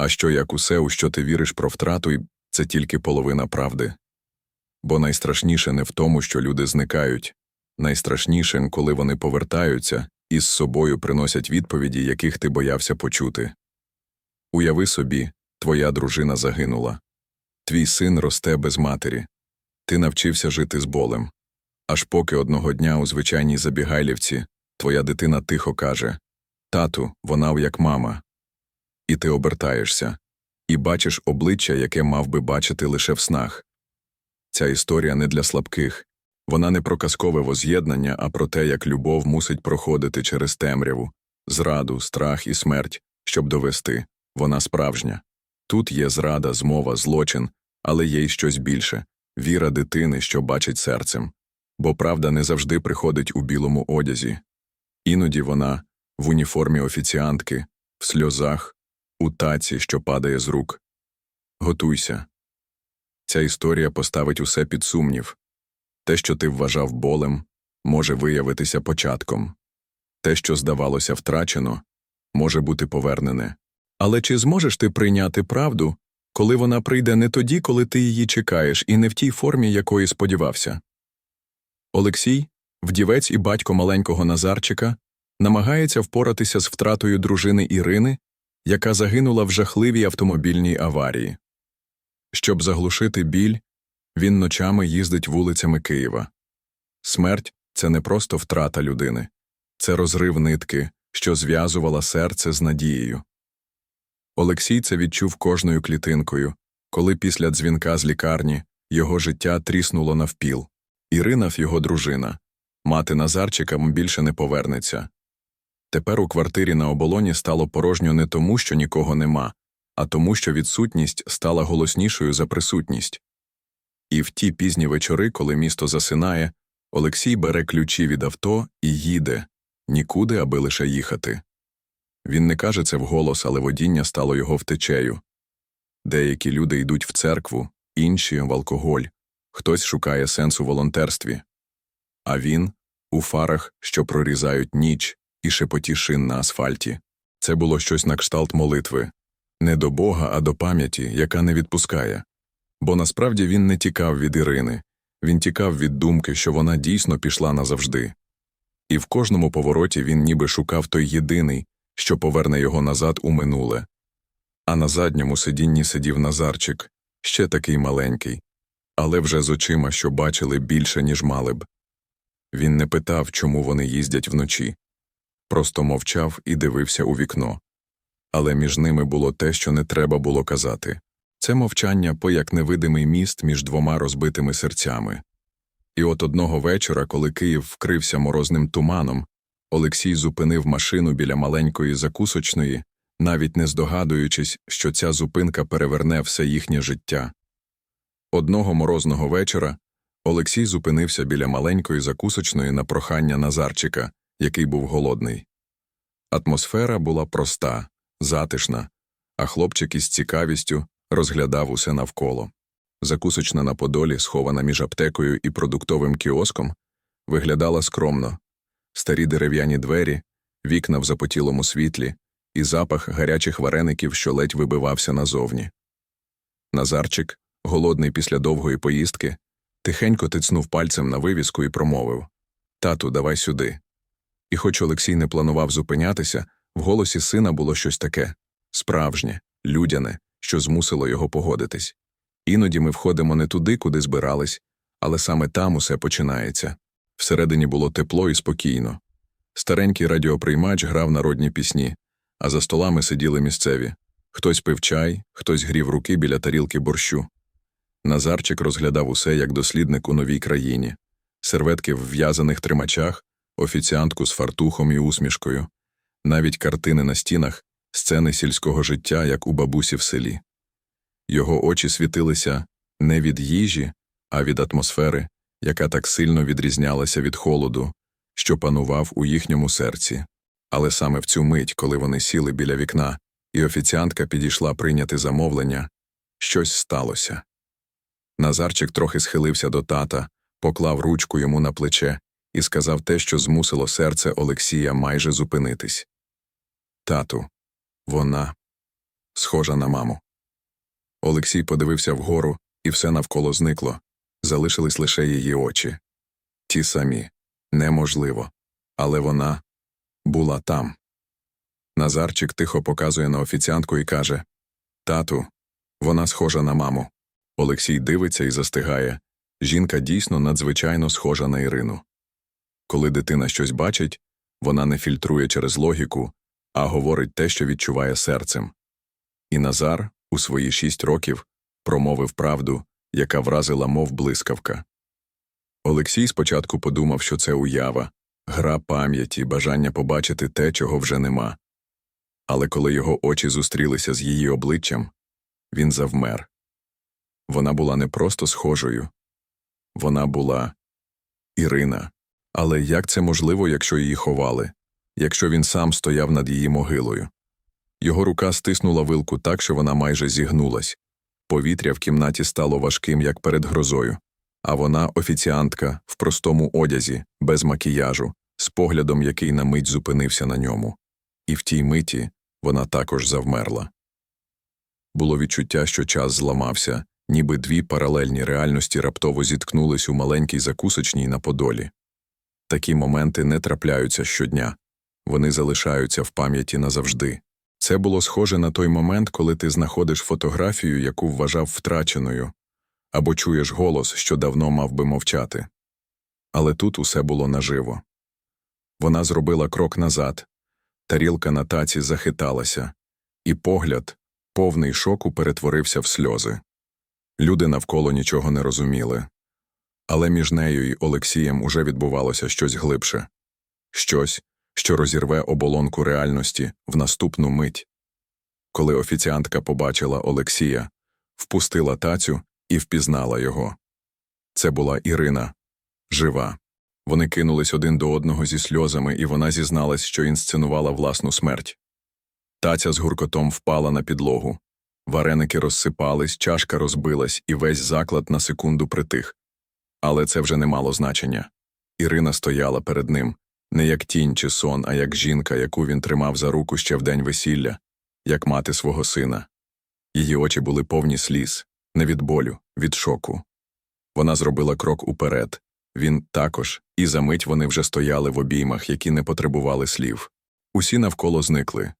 А що як усе, у що ти віриш про втрату, це тільки половина правди. Бо найстрашніше не в тому, що люди зникають, найстрашніше, коли вони повертаються і з собою приносять відповіді, яких ти боявся почути. Уяви собі, твоя дружина загинула. Твій син росте без матері. Ти навчився жити з болем. Аж поки одного дня у звичайній забігайлівці твоя дитина тихо каже Тату, вона як мама. І ти обертаєшся, і бачиш обличчя, яке мав би бачити лише в снах. Ця історія не для слабких. Вона не про казкове воз'єднання, а про те, як любов мусить проходити через темряву, зраду, страх і смерть, щоб довести вона справжня. Тут є зрада, змова, злочин, але є й щось більше віра дитини, що бачить серцем. Бо правда не завжди приходить у білому одязі. Іноді вона в уніформі офіціантки, в сльозах, у таці, що падає з рук. Готуйся. Ця історія поставить усе під сумнів. Те, що ти вважав болем, може виявитися початком. Те, що здавалося втрачено, може бути повернене. Але чи зможеш ти прийняти правду, коли вона прийде не тоді, коли ти її чекаєш, і не в тій формі, якої сподівався? Олексій, вдівець і батько маленького Назарчика, намагається впоратися з втратою дружини Ірини, яка загинула в жахливій автомобільній аварії. Щоб заглушити біль, він ночами їздить вулицями Києва. Смерть це не просто втрата людини, це розрив нитки, що зв'язувала серце з надією. Олексій це відчув кожною клітинкою, коли після дзвінка з лікарні його життя тріснуло навпіл. Ірина, його дружина, мати Назарчика більше не повернеться. Тепер у квартирі на оболоні стало порожньо не тому, що нікого нема, а тому, що відсутність стала голоснішою за присутність. І в ті пізні вечори, коли місто засинає, Олексій бере ключі від авто і їде нікуди, аби лише їхати. Він не каже це вголос, але водіння стало його втечею. Деякі люди йдуть в церкву, інші в алкоголь, хтось шукає сенс у волонтерстві. А він у фарах, що прорізають ніч, і шепоті шин на асфальті. Це було щось на кшталт молитви не до Бога, а до пам'яті, яка не відпускає. Бо насправді він не тікав від Ірини, він тікав від думки, що вона дійсно пішла назавжди. І в кожному повороті він ніби шукав той єдиний, що поверне його назад у минуле. А на задньому сидінні сидів Назарчик, ще такий маленький, але вже з очима, що бачили більше, ніж мали б. Він не питав, чому вони їздять вночі, просто мовчав і дивився у вікно. Але між ними було те, що не треба було казати це мовчання по як невидимий міст між двома розбитими серцями. І от одного вечора, коли Київ вкрився морозним туманом, Олексій зупинив машину біля маленької закусочної, навіть не здогадуючись, що ця зупинка переверне все їхнє життя. Одного морозного вечора Олексій зупинився біля маленької закусочної на прохання Назарчика, який був голодний. Атмосфера була проста, затишна, а хлопчик із цікавістю розглядав усе навколо. Закусочна на подолі, схована між аптекою і продуктовим кіоском, виглядала скромно старі дерев'яні двері, вікна в запотілому світлі і запах гарячих вареників, що ледь вибивався назовні. Назарчик, голодний після довгої поїздки, тихенько тицнув пальцем на вивіску і промовив Тату, давай сюди. І хоч Олексій не планував зупинятися, в голосі сина було щось таке справжнє, людяне, що змусило його погодитись. Іноді ми входимо не туди, куди збирались, але саме там усе починається. Всередині було тепло і спокійно. Старенький радіоприймач грав народні пісні, а за столами сиділи місцеві. Хтось пив чай, хтось грів руки біля тарілки борщу. Назарчик розглядав усе як дослідник у новій країні, серветки в в'язаних тримачах, офіціантку з фартухом і усмішкою, навіть картини на стінах, сцени сільського життя, як у бабусі в селі. Його очі світилися не від їжі, а від атмосфери, яка так сильно відрізнялася від холоду, що панував у їхньому серці. Але саме в цю мить, коли вони сіли біля вікна, і офіціантка підійшла прийняти замовлення, щось сталося. Назарчик трохи схилився до тата, поклав ручку йому на плече і сказав те, що змусило серце Олексія майже зупинитись. Тату, вона. схожа на маму. Олексій подивився вгору, і все навколо зникло. Залишились лише її очі. Ті самі. Неможливо. Але вона була там. Назарчик тихо показує на офіціантку і каже Тату, вона схожа на маму. Олексій дивиться і застигає. Жінка дійсно надзвичайно схожа на Ірину. Коли дитина щось бачить, вона не фільтрує через логіку, а говорить те, що відчуває серцем. І Назар, у свої шість років, промовив правду, яка вразила, мов блискавка. Олексій спочатку подумав, що це уява, гра пам'яті, бажання побачити те, чого вже нема. Але коли його очі зустрілися з її обличчям, він завмер. Вона була не просто схожою, вона була Ірина. Але як це можливо, якщо її ховали, якщо він сам стояв над її могилою? Його рука стиснула вилку так, що вона майже зігнулась. Повітря в кімнаті стало важким, як перед грозою, а вона офіціантка в простому одязі, без макіяжу, з поглядом, який на мить зупинився на ньому. І в тій миті вона також завмерла. Було відчуття, що час зламався, ніби дві паралельні реальності раптово зіткнулись у маленькій закусочній на Подолі. Такі моменти не трапляються щодня, вони залишаються в пам'яті назавжди. Це було схоже на той момент, коли ти знаходиш фотографію, яку вважав втраченою, або чуєш голос, що давно мав би мовчати. Але тут усе було наживо. Вона зробила крок назад, тарілка на таці захиталася, і погляд, повний шоку, перетворився в сльози. Люди навколо нічого не розуміли. Але між нею і Олексієм уже відбувалося щось глибше щось, що розірве оболонку реальності в наступну мить. Коли офіціантка побачила Олексія, впустила тацю і впізнала його. Це була Ірина, жива. Вони кинулись один до одного зі сльозами, і вона зізналась, що інсценувала власну смерть. Таця з гуркотом впала на підлогу. Вареники розсипались, чашка розбилась, і весь заклад на секунду притих. Але це вже не мало значення. Ірина стояла перед ним, не як тінь чи сон, а як жінка, яку він тримав за руку ще в день весілля, як мати свого сина. Її очі були повні сліз, не від болю, від шоку. Вона зробила крок уперед. Він також, і за мить вони вже стояли в обіймах, які не потребували слів. Усі навколо зникли.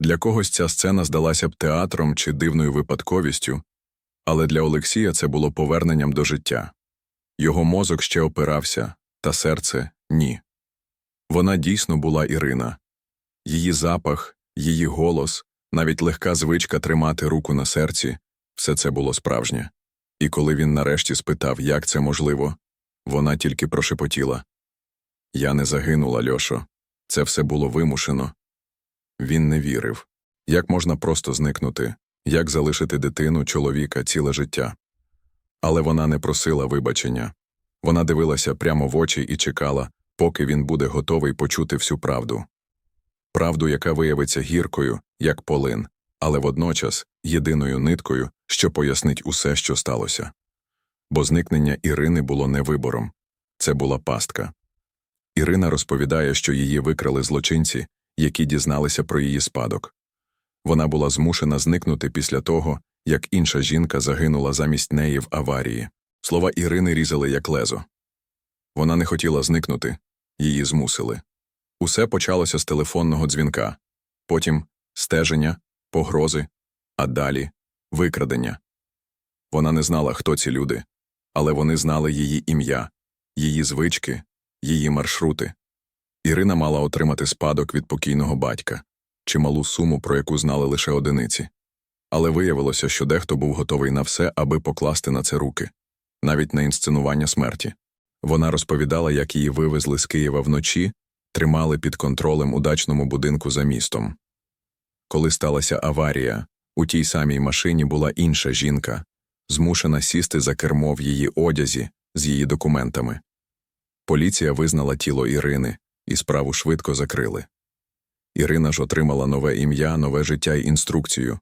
Для когось ця сцена здалася б театром чи дивною випадковістю, але для Олексія це було поверненням до життя. Його мозок ще опирався, та серце ні. Вона дійсно була Ірина. Її запах, її голос, навіть легка звичка тримати руку на серці все це було справжнє. І коли він нарешті спитав, як це можливо, вона тільки прошепотіла Я не загинула, Льошо. Це все було вимушено. Він не вірив. Як можна просто зникнути, як залишити дитину, чоловіка ціле життя? Але вона не просила вибачення. Вона дивилася прямо в очі і чекала, поки він буде готовий почути всю правду. Правду, яка виявиться гіркою, як полин, але водночас єдиною ниткою, що пояснить усе, що сталося. Бо зникнення Ірини було не вибором це була пастка. Ірина розповідає, що її викрали злочинці, які дізналися про її спадок. Вона була змушена зникнути після того, як інша жінка загинула замість неї в аварії. Слова Ірини різали як лезо. Вона не хотіла зникнути, її змусили. Усе почалося з телефонного дзвінка, потім стеження, погрози, а далі викрадення. Вона не знала, хто ці люди, але вони знали її ім'я, її звички, її маршрути. Ірина мала отримати спадок від покійного батька, чималу суму, про яку знали лише одиниці. Але виявилося, що дехто був готовий на все, аби покласти на це руки, навіть на інсценування смерті. Вона розповідала, як її вивезли з Києва вночі, тримали під контролем у дачному будинку за містом. Коли сталася аварія, у тій самій машині була інша жінка, змушена сісти за кермо в її одязі з її документами. Поліція визнала тіло Ірини, і справу швидко закрили. Ірина ж отримала нове ім'я, нове життя і інструкцію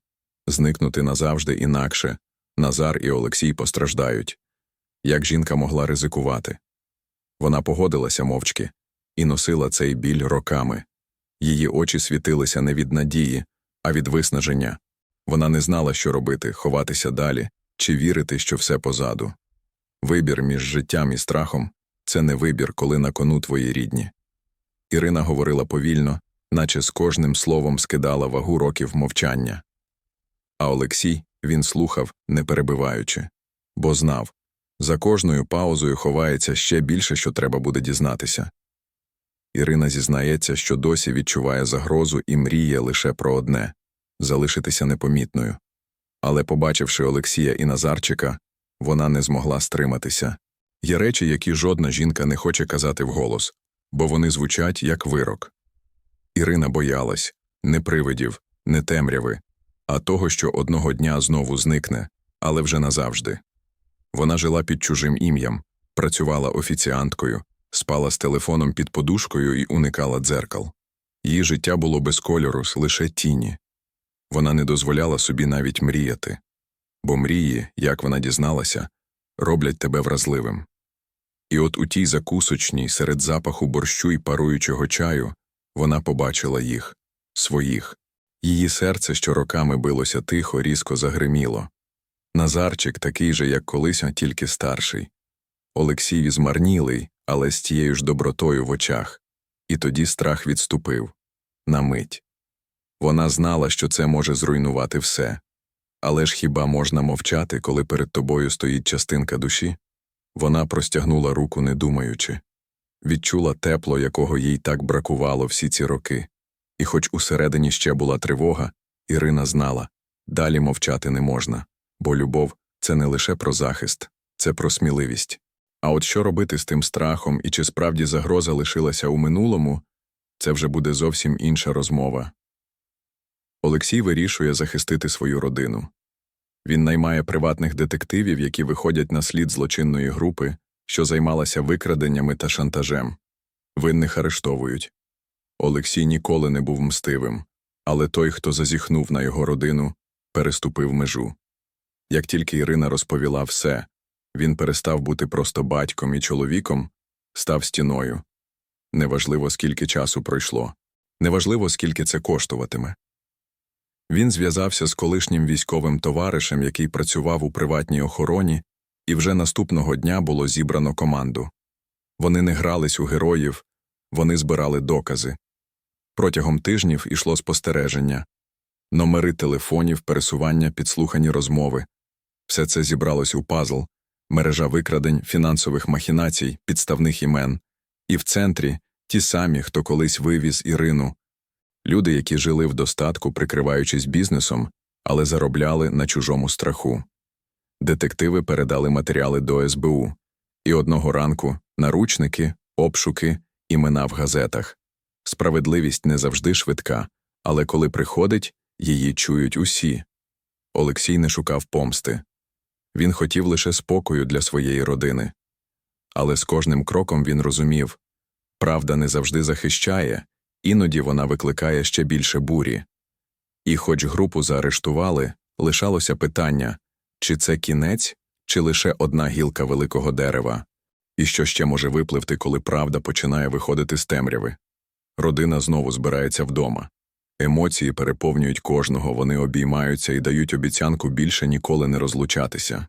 зникнути назавжди інакше. Назар і Олексій постраждають. Як жінка могла ризикувати? Вона погодилася мовчки і носила цей біль роками. Її очі світилися не від надії, а від виснаження. Вона не знала, що робити, ховатися далі чи вірити, що все позаду. Вибір між життям і страхом це не вибір, коли на кону твої рідні. Ірина говорила повільно, наче з кожним словом скидала вагу років мовчання. А Олексій він слухав, не перебиваючи, бо знав за кожною паузою ховається ще більше, що треба буде дізнатися. Ірина зізнається, що досі відчуває загрозу і мріє лише про одне залишитися непомітною. Але, побачивши Олексія і Назарчика, вона не змогла стриматися. Є речі, які жодна жінка не хоче казати вголос, бо вони звучать як вирок. Ірина боялась не привидів, не темряви, а того, що одного дня знову зникне, але вже назавжди. Вона жила під чужим ім'ям, працювала офіціанткою, спала з телефоном під подушкою і уникала дзеркал. Її життя було без кольору, лише тіні. Вона не дозволяла собі навіть мріяти, бо мрії, як вона дізналася, роблять тебе вразливим. І от у тій закусочній, серед запаху борщу й паруючого чаю, вона побачила їх, своїх. Її серце, що роками билося тихо, різко загриміло. Назарчик такий же, як колись, а тільки старший. Олексій змарнілий, але з тією ж добротою в очах. І тоді страх відступив. На мить. Вона знала, що це може зруйнувати все. Але ж хіба можна мовчати, коли перед тобою стоїть частинка душі? Вона простягнула руку, не думаючи. Відчула тепло, якого їй так бракувало всі ці роки. І хоч усередині ще була тривога, Ірина знала далі мовчати не можна, бо любов це не лише про захист, це про сміливість. А от що робити з тим страхом і чи справді загроза лишилася у минулому, це вже буде зовсім інша розмова. Олексій вирішує захистити свою родину. Він наймає приватних детективів, які виходять на слід злочинної групи, що займалася викраденнями та шантажем. Винних арештовують. Олексій ніколи не був мстивим, але той, хто зазіхнув на його родину, переступив межу. Як тільки Ірина розповіла все, він перестав бути просто батьком і чоловіком, став стіною. Неважливо, скільки часу пройшло, неважливо, скільки це коштуватиме. Він зв'язався з колишнім військовим товаришем, який працював у приватній охороні, і вже наступного дня було зібрано команду. Вони не грались у героїв, вони збирали докази. Протягом тижнів ішло спостереження, номери телефонів, пересування, підслухані розмови. Все це зібралось у пазл, мережа викрадень, фінансових махінацій, підставних імен, і в центрі ті самі, хто колись вивіз Ірину, люди, які жили в достатку, прикриваючись бізнесом, але заробляли на чужому страху. Детективи передали матеріали до СБУ, і одного ранку наручники, обшуки, імена в газетах. Справедливість не завжди швидка, але коли приходить, її чують усі. Олексій не шукав помсти. Він хотів лише спокою для своєї родини. Але з кожним кроком він розумів правда не завжди захищає, іноді вона викликає ще більше бурі. І, хоч групу заарештували, лишалося питання чи це кінець, чи лише одна гілка великого дерева, і що ще може випливти, коли правда починає виходити з темряви. Родина знову збирається вдома. Емоції переповнюють кожного, вони обіймаються і дають обіцянку більше ніколи не розлучатися.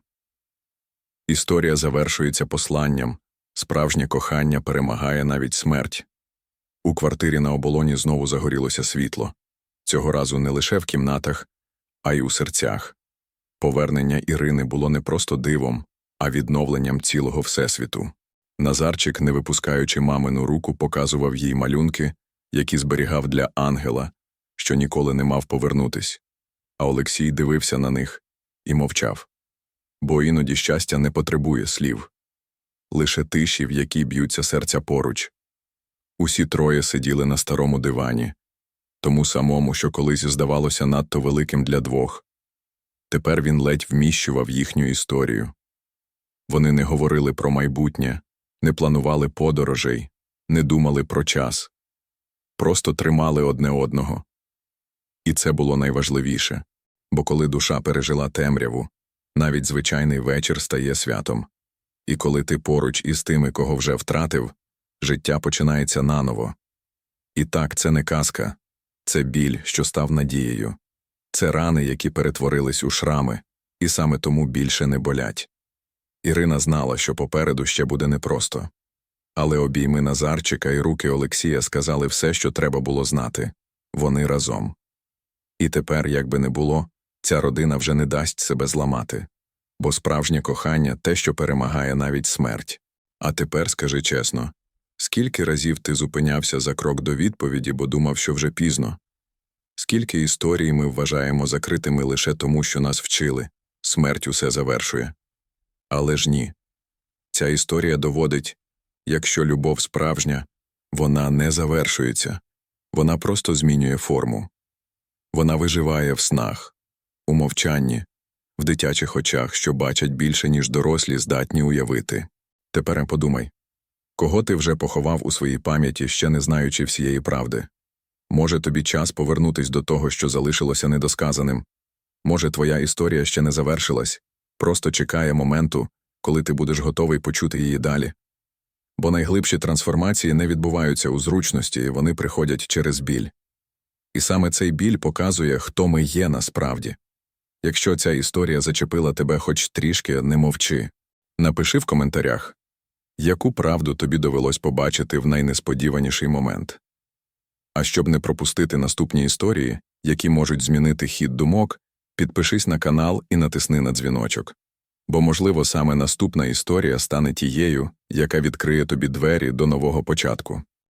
Історія завершується посланням справжнє кохання перемагає навіть смерть. У квартирі на оболоні знову загорілося світло цього разу не лише в кімнатах, а й у серцях. Повернення Ірини було не просто дивом, а відновленням цілого Всесвіту. Назарчик, не випускаючи мамину руку, показував їй малюнки, які зберігав для ангела, що ніколи не мав повернутись. А Олексій дивився на них і мовчав. Бо іноді щастя не потребує слів лише тиші, в якій б'ються серця поруч. Усі троє сиділи на старому дивані, тому самому, що колись здавалося надто великим для двох. Тепер він ледь вміщував їхню історію. Вони не говорили про майбутнє, не планували подорожей, не думали про час, просто тримали одне одного. І це було найважливіше, бо коли душа пережила темряву, навіть звичайний вечір стає святом. І коли ти поруч із тими, кого вже втратив, життя починається наново. І так, це не казка, це біль, що став надією, Це рани, які перетворились у шрами, і саме тому більше не болять. Ірина знала, що попереду ще буде непросто. Але обійми Назарчика і руки Олексія сказали все, що треба було знати вони разом. І тепер, як би не було, ця родина вже не дасть себе зламати, бо справжнє кохання те, що перемагає навіть смерть. А тепер скажи чесно скільки разів ти зупинявся за крок до відповіді, бо думав, що вже пізно? Скільки історій ми вважаємо закритими лише тому, що нас вчили, смерть усе завершує. Але ж ні. Ця історія доводить, якщо любов справжня, вона не завершується, вона просто змінює форму. Вона виживає в снах, у мовчанні, в дитячих очах, що бачать більше, ніж дорослі здатні уявити. Тепер подумай кого ти вже поховав у своїй пам'яті, ще не знаючи всієї правди? Може, тобі час повернутись до того, що залишилося недосказаним? Може, твоя історія ще не завершилась, просто чекає моменту, коли ти будеш готовий почути її далі. Бо найглибші трансформації не відбуваються у зручності, вони приходять через біль. І саме цей біль показує, хто ми є насправді. Якщо ця історія зачепила тебе хоч трішки, не мовчи. Напиши в коментарях, яку правду тобі довелось побачити в найнесподіваніший момент. А щоб не пропустити наступні історії, які можуть змінити хід думок, підпишись на канал і натисни на дзвіночок. Бо, можливо, саме наступна історія стане тією, яка відкриє тобі двері до нового початку.